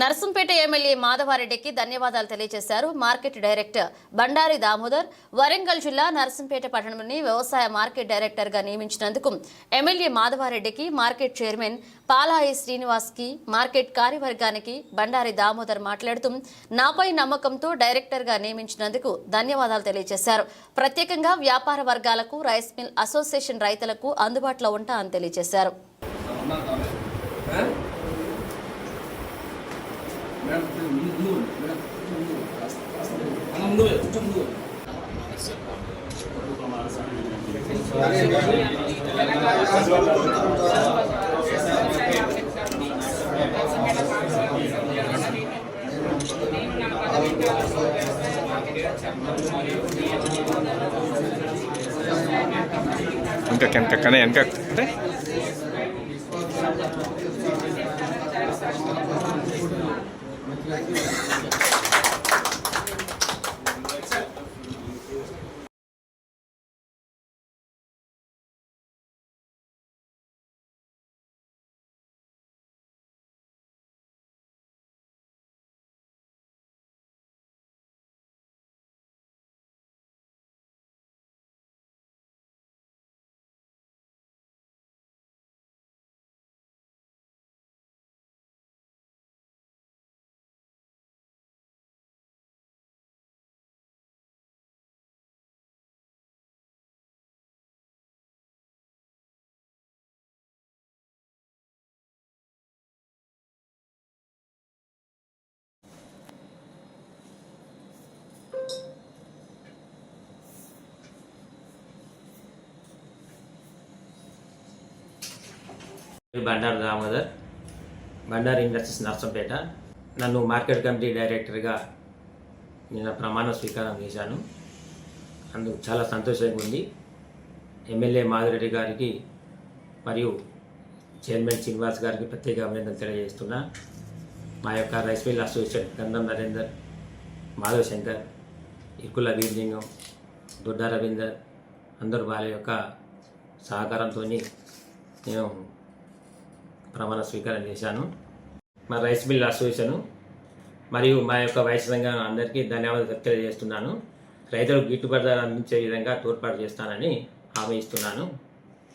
Narsampet MLA మాధవారెడ్డికి ధన్యవాదాలు తెలియజేశారు. మార్కెట్ డైరెక్టర్ బండారి దామోదర్ వరంగల్ జిల్లా నర్సంపేట పట్టణంలోని వ్యవసాయ మార్కెట్ డైరెక్టర్గా నియమించినందుకు ఎమ్మెల్యే మాధవారెడ్డికి మార్కెట్ చైర్మన్ పాలాయి శ్రీనివాస్కి మార్కెట్ కార్యవర్గానికి బండారి దామోదర్ మాట్లాడుతూ నాపై నమ్మకంతో డైరెక్టర్గా నియమించినందుకు ధన్యవాదాలు తెలియజేశారు. ప్రత్యేకంగా వ్యాపార వర్గాలకు రైస్ మిల్ అసోసియేషన్ రైతులకు అందుబాటులో ఉంటా అని తెలియజేశారు. మేడం ముందు ముందు మేడం ముందు కొంచెం ముందు వెనక. అంటే? బండారు దామోదర్. బండారు ఇండస్ట్రీస్ నర్సంపేట. నన్ను మార్కెట్ కమిటీ డైరెక్టర్గా నిన్న ప్రమాణ స్వీకారం చేశాను. అందుకు చాలా సంతోషంగా ఉంది. ఎమ్మెల్యే మాధురెడ్డి గారికి మరియు చైర్మన్ శ్రీనివాస్ గారికి ప్రత్యేక అభినందనలు తెలియజేస్తున్నా. మా యొక్క రైస్ మిల్ అసోసియేషన్ గంధం నరేందర్ మాధవ్ శంకర్ ఇరుకుల వీరలింగం దొడ్డ రవీందర్ అందరూ వాళ్ళ యొక్క సహకారంతో నేను ప్రమాణ స్వీకారం చేశాను. మా రైస్ మిల్ అసోసియేషను మరియు మా యొక్క వైస్ సంఘం అందరికీ ధన్యవాదాలు తెలియజేస్తున్నాను. రైతులకు గిట్టుబాటు ధర అందించే విధంగా తోడ్పాటు చేస్తానని హామీ ఇస్తున్నాను.